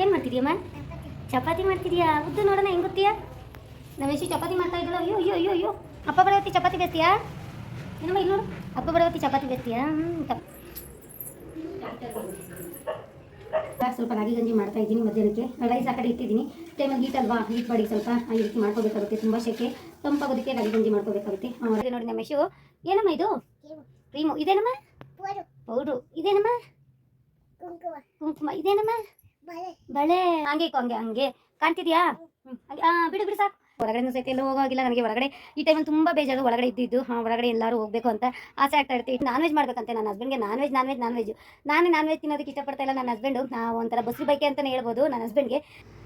ಏನು ಮಾಡ್ತಿದ್ಯಮ್ಮ ಚಪಾತಿ ಮಾಡ್ತಿದ್ಯಾ? ಉದ್ದು ನೋಡೋಣ ಹೆಂಗೆ ಗೊತ್ತೀಯಾ? ಎಷ್ಟು ಚಪಾತಿ ಮಾಡ್ತಾ ಇದ್ದಳು ಅಯ್ಯೋ ಅಯ್ಯೋ ಅಯ್ಯೋ ಅಯ್ಯೋ. ಅಪ್ಪ ಬರೋತಿ ಚಪಾತಿ ಬೇಸ್ತೀಯಾ? ಏನಮ್ಮ ಇಲ್ಲಿ ನೋಡು. ಅಪ್ಪ ಬರೋತಿ ಚಪಾತಿ ಬೇಸ್ತೀಯಾ? ಸ್ವಲ್ಪ ರಾಗಿ ಗಂಜಿ ಮಾಡ್ತಾ ಇದ್ದೀನಿ ಮಧ್ಯಾಹ್ನಕ್ಕೆ. ರೈಸ್ ಆ ಕಡೆ ಇಟ್ಟಿದ್ದೀನಿ. ಟೈಮಲ್ಲಿ ಹೀಟ್ ಅಲ್ವಾ? ಹೀಟ್ ಮಾಡಿ ಸ್ವಲ್ಪ ಈ ರೀತಿ ಮಾಡ್ಕೋಬೇಕಾಗುತ್ತೆ. ತುಂಬ ಶೆಕೆ. ತಂಪಾಗೋದಕ್ಕೆ ರಾಗಿ ಗಂಜಿ ಮಾಡ್ಕೋಬೇಕಾಗುತ್ತೆ. ನೋಡಿ ನಮ್ಮ ಯಶು. ಏನಮ್ಮ ಇದು? ಕ್ರೀಮು. ಇದೇನಮ್ಮ? ಪೌಡ್ರು. ಇದೇನಮ್ಮ? ಕುಂಕುಮ. ಇದೇನಮ್ಮ? ಬಳೆ. ಹಂಗೆ ಹಂಗೆ ಹಂಗೆ. ಕಾಣ್ತಿದ್ಯಾ? ಹಾ ಬಿಡು ಬಿಡು ಸಾಕು. ಹೊರಗಡೆ ಸಹಿತ ಎಲ್ಲ ಹೋಗೋಗಿಲ್ಲ ನನಗೆ ಹೊರಗಡೆ. ಈ ಟೈಮಲ್ಲಿ ತುಂಬ ಬೇಜಾರು ಒಳಗಡೆ ಇದ್ದಿದ್ದು. ಹಾಂ ಒಳಗಡೆ ಎಲ್ಲರೂ ಹೋಗಬೇಕು ಅಂತ ಆಸೆ ಆಗ್ತಾ ಇರ್ತೀವಿ ನಾನ್ ವೆಜ್ ಮಾಡ್ಬೇಕಂತೆ ನನ್ನ ಹಸ್ಬೆಂಡ್ಗೆ non veg non veg non veg ನಾನೇ ನಾನ್ ವೆಜ್ ತಿನ್ನೋದಕ್ಕೆ ಇಷ್ಟಪಡ್ತಾ ಇಲ್ಲ ನನ್ನ ಹಸ್ಬೆಂಡು ನಾವು ಒಂಥರ ಬಸ್ರಿ ಬೈಕೆ ಅಂತಲೇ ಹೇಳ್ಬೋದು ನನ್ನ ಹಸ್ಬೆಂಡ್ಗೆ